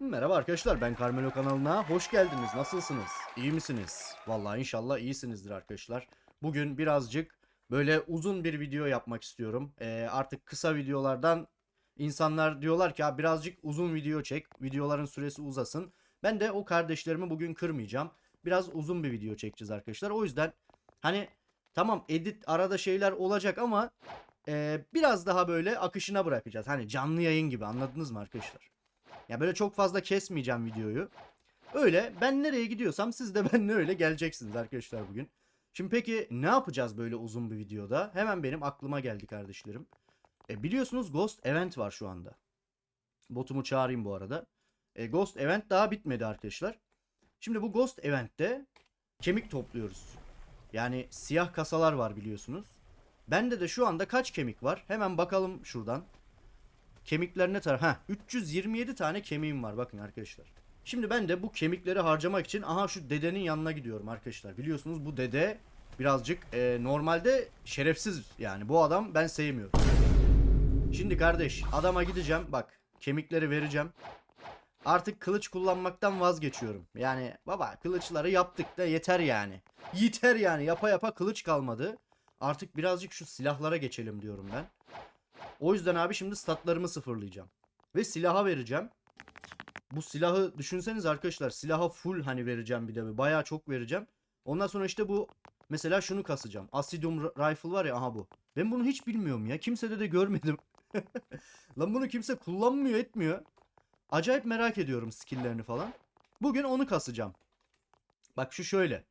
Merhaba arkadaşlar ben Carmelo kanalına hoş geldiniz. Nasılsınız? İyi misiniz? Vallahi inşallah iyisinizdir arkadaşlar. Bugün birazcık böyle uzun bir video yapmak istiyorum. Ee, artık kısa videolardan insanlar diyorlar ki "Abi birazcık uzun video çek. Videoların süresi uzasın. Ben de o kardeşlerimi bugün kırmayacağım. Biraz uzun bir video çekeceğiz arkadaşlar. O yüzden hani tamam edit arada şeyler olacak ama e, biraz daha böyle akışına bırakacağız. Hani canlı yayın gibi anladınız mı arkadaşlar? Ya böyle çok fazla kesmeyeceğim videoyu. Öyle ben nereye gidiyorsam siz de benimle öyle geleceksiniz arkadaşlar bugün. Şimdi peki ne yapacağız böyle uzun bir videoda? Hemen benim aklıma geldi kardeşlerim. E, biliyorsunuz Ghost Event var şu anda. Botumu çağırayım bu arada. E, Ghost Event daha bitmedi arkadaşlar. Şimdi bu Ghost Event'te kemik topluyoruz. Yani siyah kasalar var biliyorsunuz. Bende de şu anda kaç kemik var? Hemen bakalım şuradan. Kemikler ne taraf? Ha 327 tane kemiğim var bakın arkadaşlar. Şimdi ben de bu kemikleri harcamak için aha şu dedenin yanına gidiyorum arkadaşlar. Biliyorsunuz bu dede birazcık e, normalde şerefsiz yani bu adam ben sevmiyorum. Şimdi kardeş adama gideceğim bak kemikleri vereceğim. Artık kılıç kullanmaktan vazgeçiyorum. Yani baba kılıçları yaptık da yeter yani. Yeter yani yapa yapa kılıç kalmadı. Artık birazcık şu silahlara geçelim diyorum ben. O yüzden abi şimdi statlarımı sıfırlayacağım. Ve silaha vereceğim. Bu silahı düşünseniz arkadaşlar silaha full hani vereceğim bir de bayağı çok vereceğim. Ondan sonra işte bu mesela şunu kasacağım. Acidium Rifle var ya aha bu. Ben bunu hiç bilmiyorum ya. Kimsede de görmedim. Lan bunu kimse kullanmıyor etmiyor. Acayip merak ediyorum skill'lerini falan. Bugün onu kasacağım. Bak şu şöyle.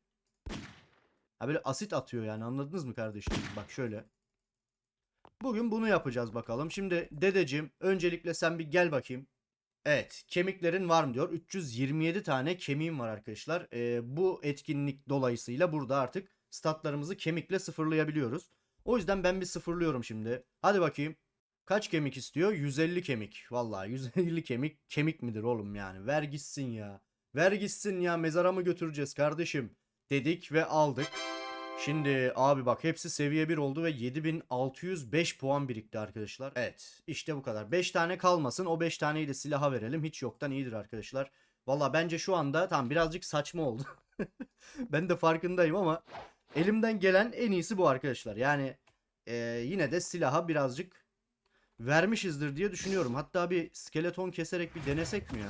Ha böyle asit atıyor yani anladınız mı kardeşim? Bak şöyle. Bugün bunu yapacağız bakalım. Şimdi dedeciğim öncelikle sen bir gel bakayım. Evet kemiklerin var mı diyor. 327 tane kemiğim var arkadaşlar. Ee, bu etkinlik dolayısıyla burada artık statlarımızı kemikle sıfırlayabiliyoruz. O yüzden ben bir sıfırlıyorum şimdi. Hadi bakayım. Kaç kemik istiyor? 150 kemik. Vallahi 150 kemik kemik midir oğlum yani? Ver gitsin ya. Ver gitsin ya mezara mı götüreceğiz kardeşim? Dedik ve aldık. Şimdi abi bak hepsi seviye 1 oldu ve 7605 puan birikti arkadaşlar. Evet işte bu kadar. 5 tane kalmasın o 5 taneyi de silaha verelim. Hiç yoktan iyidir arkadaşlar. Valla bence şu anda tam birazcık saçma oldu. ben de farkındayım ama elimden gelen en iyisi bu arkadaşlar. Yani e, yine de silaha birazcık vermişizdir diye düşünüyorum. Hatta bir skeleton keserek bir denesek mi ya?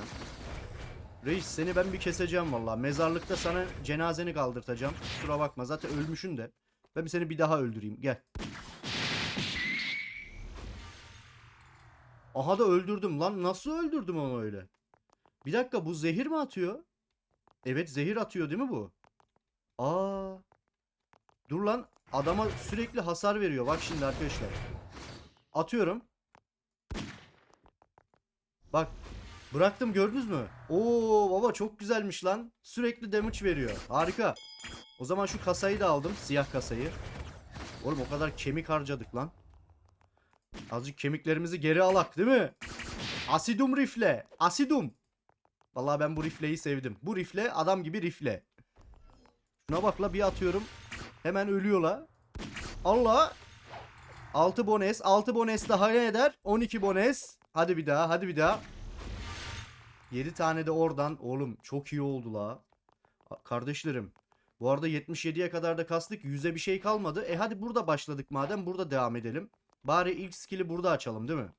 Reis seni ben bir keseceğim valla. Mezarlıkta sana cenazeni kaldırtacağım. Kusura bakma zaten ölmüşün de. Ben seni bir daha öldüreyim. Gel. Aha da öldürdüm lan. Nasıl öldürdüm onu öyle? Bir dakika bu zehir mi atıyor? Evet zehir atıyor değil mi bu? Aa. Dur lan. Adama sürekli hasar veriyor. Bak şimdi arkadaşlar. Atıyorum. Bak Bıraktım gördünüz mü? Oo baba çok güzelmiş lan. Sürekli damage veriyor. Harika. O zaman şu kasayı da aldım. Siyah kasayı. Oğlum o kadar kemik harcadık lan. Azıcık kemiklerimizi geri alak değil mi? Asidum rifle. Asidum. Vallahi ben bu rifleyi sevdim. Bu rifle adam gibi rifle. Şuna bak la bir atıyorum. Hemen ölüyor la. Allah. 6 bones. 6 bones daha ne eder? 12 bones. Hadi bir daha. Hadi bir daha. 7 tane de oradan. Oğlum çok iyi oldu la. Kardeşlerim. Bu arada 77'ye kadar da kastık. 100'e bir şey kalmadı. E hadi burada başladık madem. Burada devam edelim. Bari ilk skill'i burada açalım değil mi?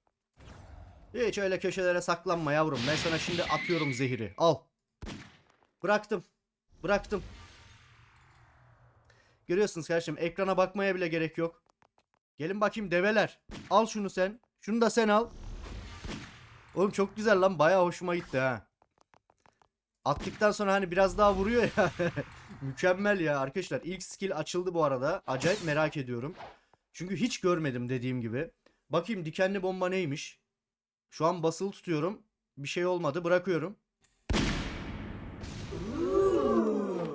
Hiç öyle köşelere saklanma yavrum. Ben sana şimdi atıyorum zehiri. Al. Bıraktım. Bıraktım. Görüyorsunuz kardeşim. Ekrana bakmaya bile gerek yok. Gelin bakayım develer. Al şunu sen. Şunu da sen al. Oğlum çok güzel lan. Bayağı hoşuma gitti ha. Attıktan sonra hani biraz daha vuruyor ya. Mükemmel ya arkadaşlar. İlk skill açıldı bu arada. Acayip merak ediyorum. Çünkü hiç görmedim dediğim gibi. Bakayım dikenli bomba neymiş. Şu an basılı tutuyorum. Bir şey olmadı. Bırakıyorum.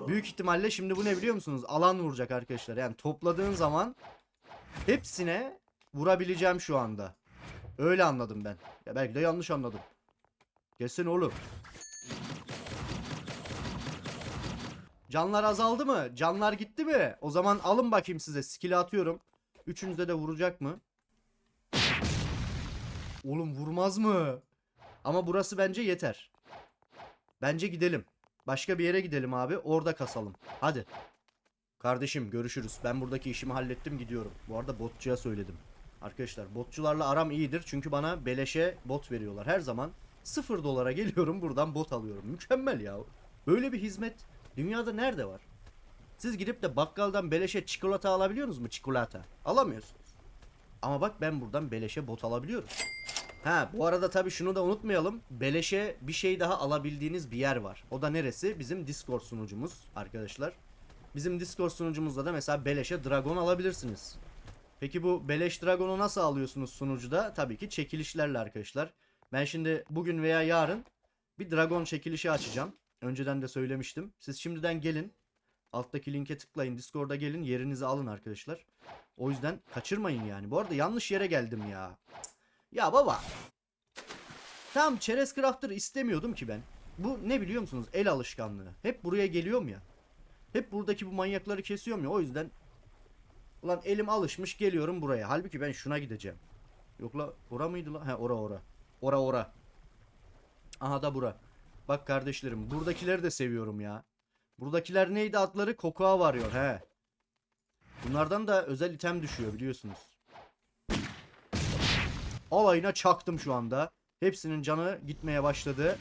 Büyük ihtimalle şimdi bu ne biliyor musunuz? Alan vuracak arkadaşlar. Yani topladığın zaman hepsine vurabileceğim şu anda. Öyle anladım ben. Ya belki de yanlış anladım. Gelsin oğlum. Canlar azaldı mı? Canlar gitti mi? O zaman alın bakayım size. Skill atıyorum. Üçünüzde de vuracak mı? Oğlum vurmaz mı? Ama burası bence yeter. Bence gidelim. Başka bir yere gidelim abi. Orada kasalım. Hadi. Kardeşim görüşürüz. Ben buradaki işimi hallettim gidiyorum. Bu arada botçuya söyledim. Arkadaşlar botçularla aram iyidir. Çünkü bana beleşe bot veriyorlar. Her zaman 0 dolara geliyorum buradan bot alıyorum. Mükemmel ya. Böyle bir hizmet dünyada nerede var? Siz gidip de bakkaldan beleşe çikolata alabiliyorsunuz mu? Çikolata. Alamıyorsunuz. Ama bak ben buradan beleşe bot alabiliyorum. Ha bu arada tabii şunu da unutmayalım. Beleşe bir şey daha alabildiğiniz bir yer var. O da neresi? Bizim Discord sunucumuz arkadaşlar. Bizim Discord sunucumuzda da mesela beleşe dragon alabilirsiniz. Peki bu beleş dragonu nasıl alıyorsunuz sunucuda? Tabii ki çekilişlerle arkadaşlar. Ben şimdi bugün veya yarın bir dragon çekilişi açacağım. Önceden de söylemiştim. Siz şimdiden gelin. Alttaki linke tıklayın. Discord'a gelin. Yerinizi alın arkadaşlar. O yüzden kaçırmayın yani. Bu arada yanlış yere geldim ya. Ya baba. Tamam çerez crafter istemiyordum ki ben. Bu ne biliyor musunuz? El alışkanlığı. Hep buraya geliyorum ya. Hep buradaki bu manyakları kesiyorum ya. O yüzden Ulan elim alışmış geliyorum buraya. Halbuki ben şuna gideceğim. Yok la ora mıydı la? He ora ora. Ora ora. Aha da bura. Bak kardeşlerim buradakileri de seviyorum ya. Buradakiler neydi adları? Kokoğa varıyor he. Bunlardan da özel item düşüyor biliyorsunuz. Alayına çaktım şu anda. Hepsinin canı gitmeye başladı.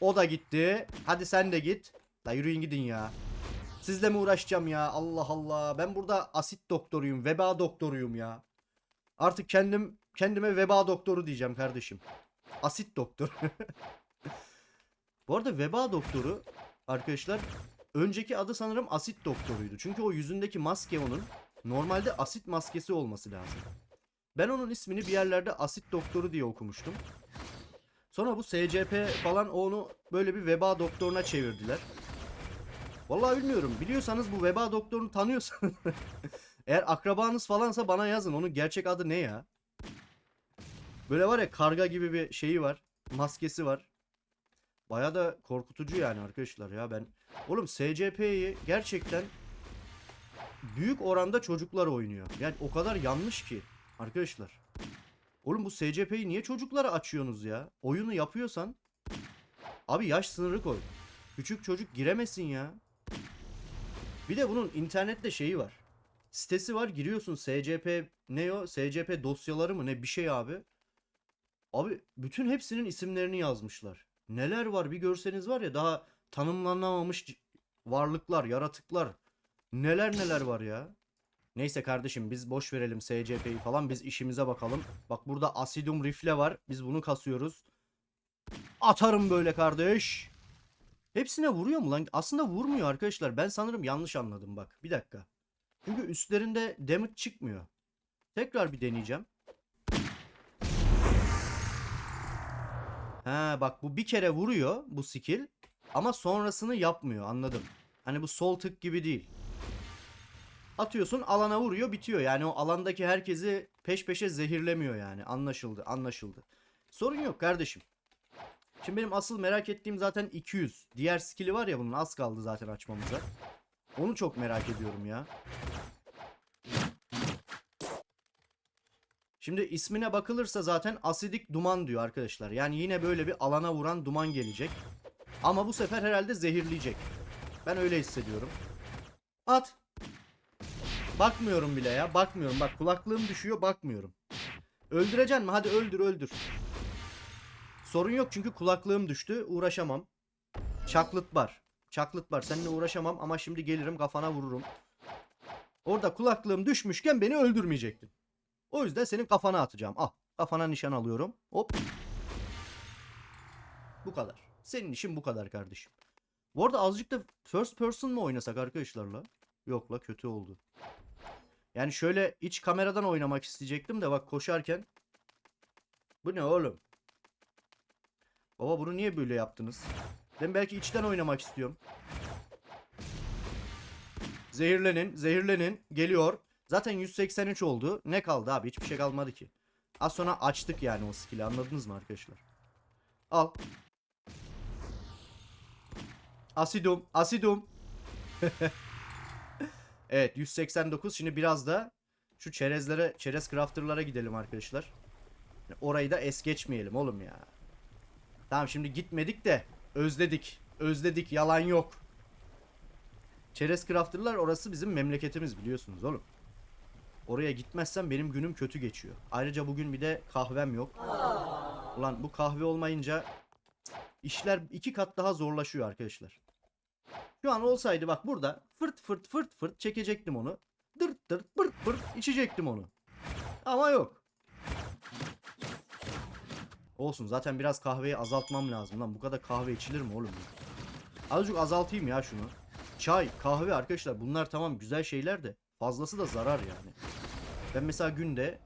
O da gitti. Hadi sen de git. La yürüyün gidin ya. Sizle mi uğraşacağım ya? Allah Allah. Ben burada asit doktoruyum, veba doktoruyum ya. Artık kendim kendime veba doktoru diyeceğim kardeşim. Asit doktor. Bu arada veba doktoru arkadaşlar önceki adı sanırım asit doktoruydu. Çünkü o yüzündeki maske onun normalde asit maskesi olması lazım. Ben onun ismini bir yerlerde asit doktoru diye okumuştum. Sonra bu SCP falan onu böyle bir veba doktoruna çevirdiler. Vallahi bilmiyorum. Biliyorsanız bu veba doktorunu tanıyorsanız eğer akrabanız falansa bana yazın. Onun gerçek adı ne ya? Böyle var ya karga gibi bir şeyi var. Maskesi var. Baya da korkutucu yani arkadaşlar ya ben. Oğlum SCP'yi gerçekten büyük oranda çocuklar oynuyor. Yani o kadar yanlış ki arkadaşlar. Oğlum bu SCP'yi niye çocuklara açıyorsunuz ya? Oyunu yapıyorsan abi yaş sınırı koy. Küçük çocuk giremesin ya. Bir de bunun internette şeyi var. Sitesi var giriyorsun SCP ne o? SCP dosyaları mı ne bir şey abi. Abi bütün hepsinin isimlerini yazmışlar. Neler var bir görseniz var ya daha tanımlanamamış varlıklar, yaratıklar. Neler neler var ya. Neyse kardeşim biz boş verelim SCP'yi falan biz işimize bakalım. Bak burada Asidum rifle var. Biz bunu kasıyoruz. Atarım böyle kardeş. Hepsine vuruyor mu lan? Aslında vurmuyor arkadaşlar. Ben sanırım yanlış anladım bak. Bir dakika. Çünkü üstlerinde damage çıkmıyor. Tekrar bir deneyeceğim. Ha bak bu bir kere vuruyor bu skill ama sonrasını yapmıyor anladım. Hani bu sol tık gibi değil. Atıyorsun alana vuruyor bitiyor. Yani o alandaki herkesi peş peşe zehirlemiyor yani. Anlaşıldı anlaşıldı. Sorun yok kardeşim. Şimdi benim asıl merak ettiğim zaten 200. Diğer skill'i var ya bunun az kaldı zaten açmamıza. Onu çok merak ediyorum ya. Şimdi ismine bakılırsa zaten asidik duman diyor arkadaşlar. Yani yine böyle bir alana vuran duman gelecek. Ama bu sefer herhalde zehirleyecek. Ben öyle hissediyorum. At. Bakmıyorum bile ya. Bakmıyorum. Bak kulaklığım düşüyor. Bakmıyorum. Öldüreceksin mi? Hadi öldür öldür. Sorun yok çünkü kulaklığım düştü. Uğraşamam. Çaklıt var. Çaklıt var. Seninle uğraşamam ama şimdi gelirim kafana vururum. Orada kulaklığım düşmüşken beni öldürmeyecektin. O yüzden senin kafana atacağım. Al. Kafana nişan alıyorum. Hop. Bu kadar. Senin işin bu kadar kardeşim. Bu arada azıcık da first person mı oynasak arkadaşlarla? Yok la kötü oldu. Yani şöyle iç kameradan oynamak isteyecektim de bak koşarken. Bu ne oğlum? Baba bunu niye böyle yaptınız? Ben belki içten oynamak istiyorum. Zehirlenin, zehirlenin. Geliyor. Zaten 183 oldu. Ne kaldı abi? Hiçbir şey kalmadı ki. Az sonra açtık yani o skill'i. Anladınız mı arkadaşlar? Al. Asidum, asidum. evet 189. Şimdi biraz da şu çerezlere, çerez crafter'lara gidelim arkadaşlar. Orayı da es geçmeyelim oğlum ya. Tamam şimdi gitmedik de özledik. Özledik yalan yok. Çerez Crafter'lar orası bizim memleketimiz biliyorsunuz oğlum. Oraya gitmezsem benim günüm kötü geçiyor. Ayrıca bugün bir de kahvem yok. Ulan bu kahve olmayınca işler iki kat daha zorlaşıyor arkadaşlar. Şu an olsaydı bak burada fırt fırt fırt fırt çekecektim onu. Dırt dırt pırt pırt içecektim onu. Ama yok. Olsun zaten biraz kahveyi azaltmam lazım lan. Bu kadar kahve içilir mi oğlum? Azıcık azaltayım ya şunu. Çay, kahve arkadaşlar bunlar tamam güzel şeyler de fazlası da zarar yani. Ben mesela günde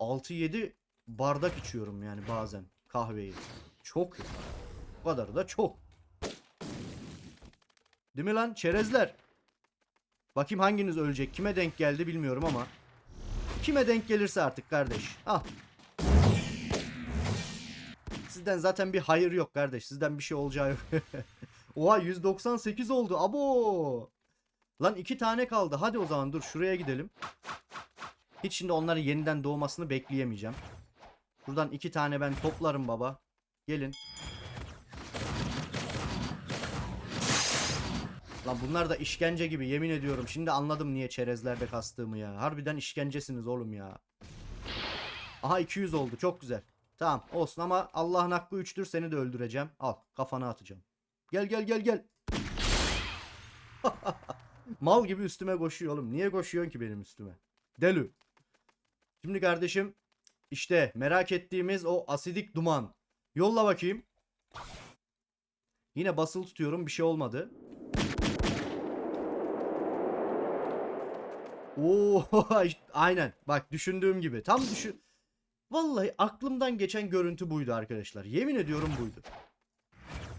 6-7 bardak içiyorum yani bazen kahveyi. Çok ya. Bu kadar da çok. Değil mi lan çerezler? Bakayım hanginiz ölecek. Kime denk geldi bilmiyorum ama. Kime denk gelirse artık kardeş. Al. Sizden zaten bir hayır yok kardeş. Sizden bir şey olacağı yok. Oha 198 oldu. Abo. Lan iki tane kaldı. Hadi o zaman dur şuraya gidelim. Hiç şimdi onların yeniden doğmasını bekleyemeyeceğim. Buradan iki tane ben toplarım baba. Gelin. Lan bunlar da işkence gibi yemin ediyorum. Şimdi anladım niye çerezlerde kastığımı ya. Harbiden işkencesiniz oğlum ya. Aha 200 oldu çok güzel. Tamam olsun ama Allah'ın hakkı 3'tür seni de öldüreceğim. Al kafana atacağım. Gel gel gel gel. Mal gibi üstüme koşuyor oğlum. Niye koşuyorsun ki benim üstüme? Deli. Şimdi kardeşim işte merak ettiğimiz o asidik duman. Yolla bakayım. Yine basılı tutuyorum bir şey olmadı. Oo aynen. Bak düşündüğüm gibi. Tam düşün. Vallahi aklımdan geçen görüntü buydu arkadaşlar. Yemin ediyorum buydu.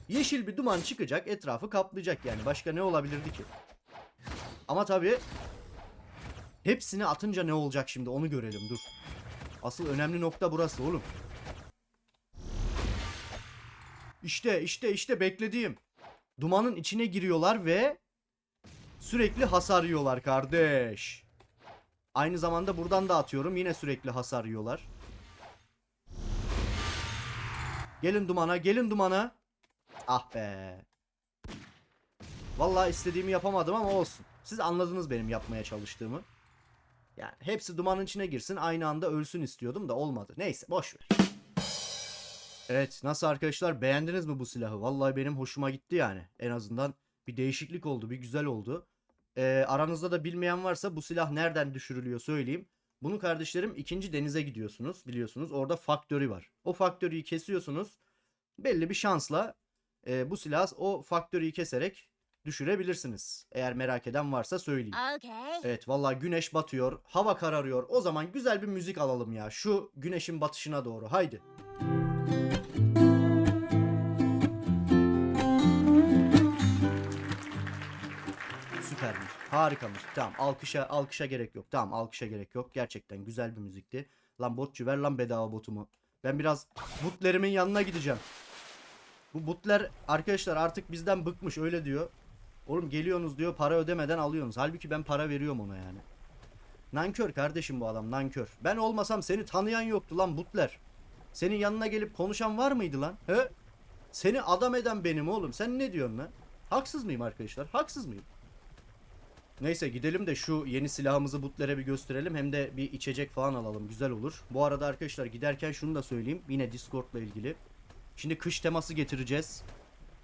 Yeşil bir duman çıkacak, etrafı kaplayacak yani. Başka ne olabilirdi ki? Ama tabii hepsini atınca ne olacak şimdi onu görelim dur. Asıl önemli nokta burası oğlum. İşte işte işte beklediğim. Dumanın içine giriyorlar ve sürekli hasar yiyorlar kardeş. Aynı zamanda buradan da atıyorum yine sürekli hasar yiyorlar. Gelin dumana gelin dumana. Ah be. Vallahi istediğimi yapamadım ama olsun. Siz anladınız benim yapmaya çalıştığımı. Yani hepsi dumanın içine girsin aynı anda ölsün istiyordum da olmadı. Neyse boş ver. Evet nasıl arkadaşlar beğendiniz mi bu silahı? Vallahi benim hoşuma gitti yani. En azından bir değişiklik oldu bir güzel oldu. Ee, aranızda da bilmeyen varsa bu silah nereden düşürülüyor söyleyeyim. Bunu kardeşlerim ikinci denize gidiyorsunuz biliyorsunuz. Orada faktörü var. O faktörüyü kesiyorsunuz. Belli bir şansla e, bu silahı o faktörüyü keserek düşürebilirsiniz. Eğer merak eden varsa söyleyeyim. Okay. Evet vallahi güneş batıyor, hava kararıyor. O zaman güzel bir müzik alalım ya. Şu güneşin batışına doğru. Haydi. Süpermiş. Harika müzik. Tamam alkışa alkışa gerek yok. Tamam alkışa gerek yok. Gerçekten güzel bir müzikti. Lan botçu ver lan bedava botumu. Ben biraz butlerimin yanına gideceğim. Bu butler arkadaşlar artık bizden bıkmış öyle diyor. Oğlum geliyorsunuz diyor para ödemeden alıyorsunuz. Halbuki ben para veriyorum ona yani. Nankör kardeşim bu adam nankör. Ben olmasam seni tanıyan yoktu lan butler. Senin yanına gelip konuşan var mıydı lan? He? Seni adam eden benim oğlum. Sen ne diyorsun lan? Haksız mıyım arkadaşlar? Haksız mıyım? Neyse gidelim de şu yeni silahımızı butlere bir gösterelim. Hem de bir içecek falan alalım. Güzel olur. Bu arada arkadaşlar giderken şunu da söyleyeyim. Yine Discord'la ilgili. Şimdi kış teması getireceğiz.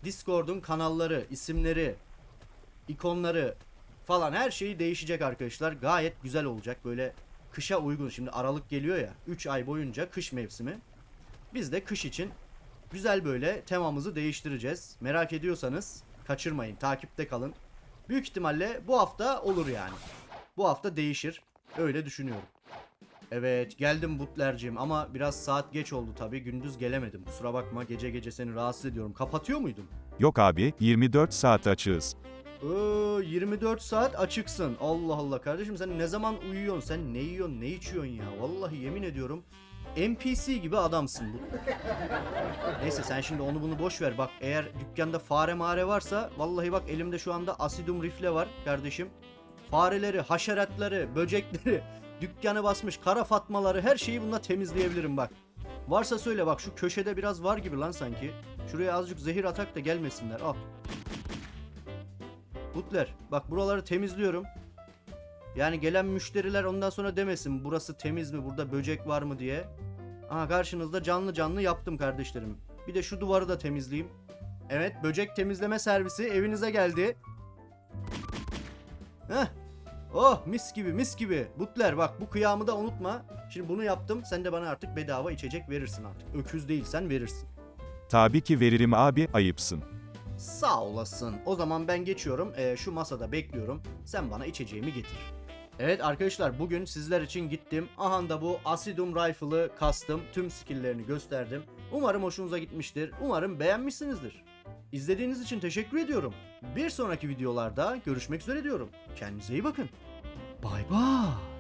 Discord'un kanalları, isimleri, ikonları falan her şeyi değişecek arkadaşlar. Gayet güzel olacak. Böyle kışa uygun. Şimdi Aralık geliyor ya. 3 ay boyunca kış mevsimi. Biz de kış için güzel böyle temamızı değiştireceğiz. Merak ediyorsanız kaçırmayın. Takipte kalın. Büyük ihtimalle bu hafta olur yani. Bu hafta değişir. Öyle düşünüyorum. Evet geldim Butler'cim ama biraz saat geç oldu tabii. Gündüz gelemedim. Kusura bakma gece gece seni rahatsız ediyorum. Kapatıyor muydum? Yok abi, 24 saat açığız. Oo, 24 saat açıksın. Allah Allah kardeşim sen ne zaman uyuyorsun? Sen ne yiyorsun? Ne içiyorsun ya? Vallahi yemin ediyorum NPC gibi adamsın bu. Neyse sen şimdi onu bunu boş ver. Bak eğer dükkanda fare mare varsa vallahi bak elimde şu anda asidum rifle var kardeşim. Fareleri, haşeratları, böcekleri, dükkanı basmış kara fatmaları her şeyi bununla temizleyebilirim bak. Varsa söyle bak şu köşede biraz var gibi lan sanki. Şuraya azıcık zehir atak da gelmesinler. Al. Butler bak buraları temizliyorum. Yani gelen müşteriler ondan sonra demesin burası temiz mi burada böcek var mı diye. Aha karşınızda canlı canlı yaptım kardeşlerim. Bir de şu duvarı da temizleyeyim. Evet böcek temizleme servisi evinize geldi. Heh. Oh mis gibi mis gibi. Butler bak bu kıyamı da unutma. Şimdi bunu yaptım sen de bana artık bedava içecek verirsin artık. Öküz değilsen verirsin. Tabii ki veririm abi, ayıpsın. Sağ olasın. O zaman ben geçiyorum. Ee, şu masada bekliyorum. Sen bana içeceğimi getir. Evet arkadaşlar bugün sizler için gittim. Aha da bu Acidum Rifle'ı kastım. Tüm skill'lerini gösterdim. Umarım hoşunuza gitmiştir. Umarım beğenmişsinizdir. İzlediğiniz için teşekkür ediyorum. Bir sonraki videolarda görüşmek üzere diyorum. Kendinize iyi bakın. Bay bay.